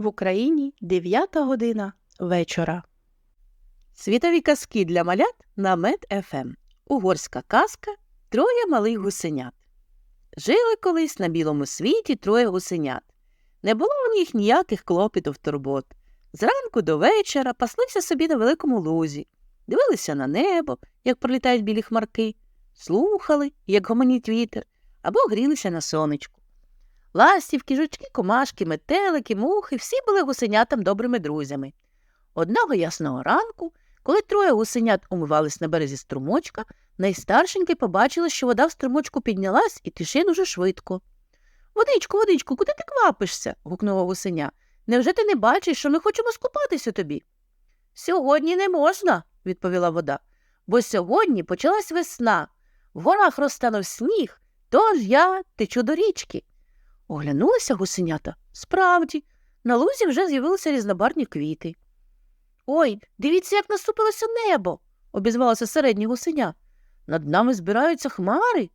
В Україні 9 година вечора. Світові казки для малят на Мед ФМ. Угорська казка Троє малих гусенят. Жили колись на білому світі троє гусенят. Не було у них ніяких клопітів турбот. Зранку до вечора паслися собі на великому лузі, дивилися на небо, як пролітають білі хмарки, слухали, як гомонить вітер, або грілися на сонечку. Ластівки, жучки, комашки, метелики, мухи всі були гусенятам добрими друзями. Одного ясного ранку, коли троє гусенят умивались на березі струмочка, найстаршеньке побачила, що вода в струмочку піднялась і тече дуже швидко. Водичку, водичку, куди ти квапишся? гукнула гусеня. Невже ти не бачиш, що ми хочемо скупатися тобі? Сьогодні не можна, відповіла вода, бо сьогодні почалась весна. В горах розтанув сніг, тож я течу до річки. Оглянулися гусенята. Справді, на лузі вже з'явилися різнобарні квіти. Ой, дивіться, як наступилося небо, обізвалося середнє гусеня. Над нами збираються хмари.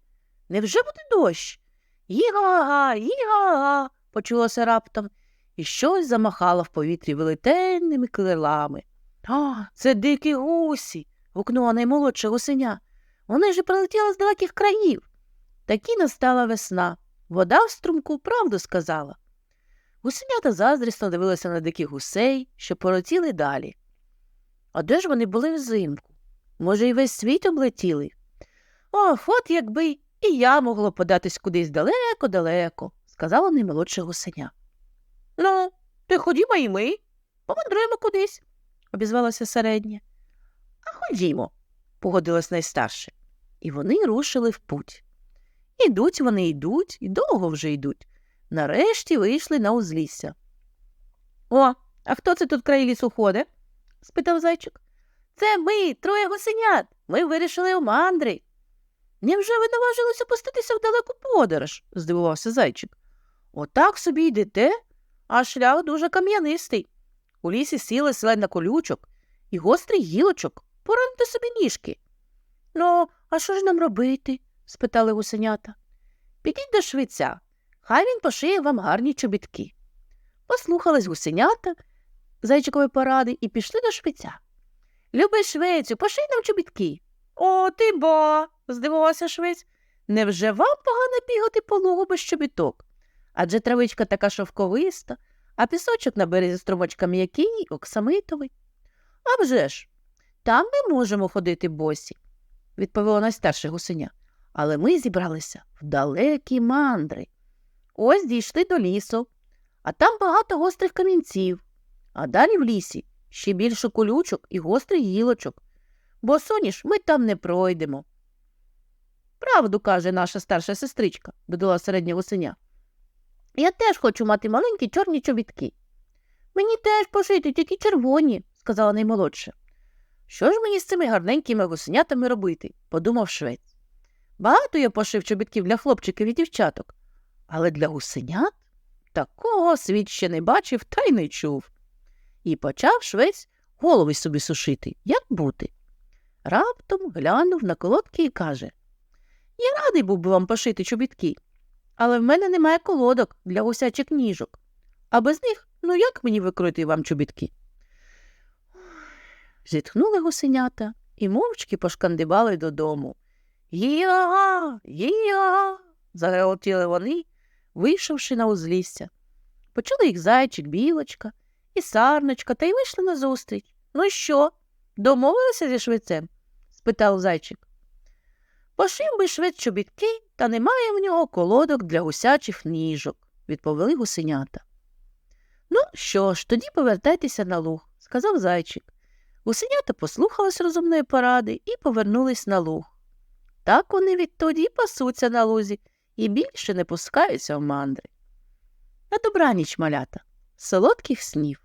Невже буде дощ? Їга-га, їга-га, почулося раптом, і щось замахало в повітрі велетенними крилами. А, це дикі гусі. гукнула наймолодша гусеня. Вони ж прилетіли з далеких країв. Такі настала весна. Вода в струмку правду сказала. Гусенята заздрісно дивилися на диких гусей, що полетіли далі. А де ж вони були взимку? Може, і весь світ облетіли? Ох, от якби і я могло податись кудись далеко-далеко, сказала наймолодша гусеня. Ну, ти ходімо і ми, помандруємо кудись, обізвалася середня. А ходімо, погодилась найстарша. І вони рушили в путь. Ідуть вони йдуть, і довго вже йдуть. Нарешті вийшли на узлісся. О, а хто це тут край лісу ходить? спитав зайчик. Це ми, троє гусенят. Ми вирішили у мандри. Невже ви наважилися пуститися в далеку подорож? здивувався зайчик. Отак собі йдете, а шлях дуже кам'янистий. У лісі сіли селень на колючок і гострий гілочок. Пораньте собі ніжки. Ну, а що ж нам робити? Спитали гусенята. Підіть до швеця, хай він пошиє вам гарні чобітки. Послухались гусенята зайчикові поради і пішли до швеця. Люби швецю, поший нам чобітки. О, ти ба. здивувався швець. Невже вам погано бігати по лугу без чобіток? Адже травичка така шовковиста, а пісочок на березі струмочка м'який, оксамитовий. «А вже ж, там ми можемо ходити босі, відповіло найстарше гусеня. Але ми зібралися в далекі мандри. Ось дійшли до лісу, а там багато гострих камінців, а далі в лісі ще більше колючок і гострих гілочок. Бо соніш ми там не пройдемо. Правду каже наша старша сестричка, додала середня гусеня. Я теж хочу мати маленькі чорні чобітки. Мені теж пошити тільки червоні, сказала наймолодша. Що ж мені з цими гарненькими гусенятами робити? подумав швець. Багато я пошив чобітків для хлопчиків і дівчаток, але для гусенят такого світ ще не бачив та й не чув. І почав швець голови собі сушити, як бути. Раптом глянув на колодки і каже Я радий був би вам пошити чобітки, але в мене немає колодок для гусячих ніжок, а без них ну як мені викройти вам чобітки? Зітхнули гусенята і мовчки пошкандибали додому. Гі-га, гі-га, вони, вийшовши на узлісся. Почули їх зайчик, білочка і сарночка та й вийшли назустріч. Ну що, домовилися зі швецем? спитав зайчик. Пошив би швець чобітки, та немає в нього колодок для гусячих ніжок, відповіли гусенята. Ну що ж, тоді повертайтеся на луг, сказав зайчик. Гусенята послухались розумної поради і повернулись на луг. Так вони відтоді пасуться на лузі і більше не пускаються в мандри. На добраніч, малята, солодких снів.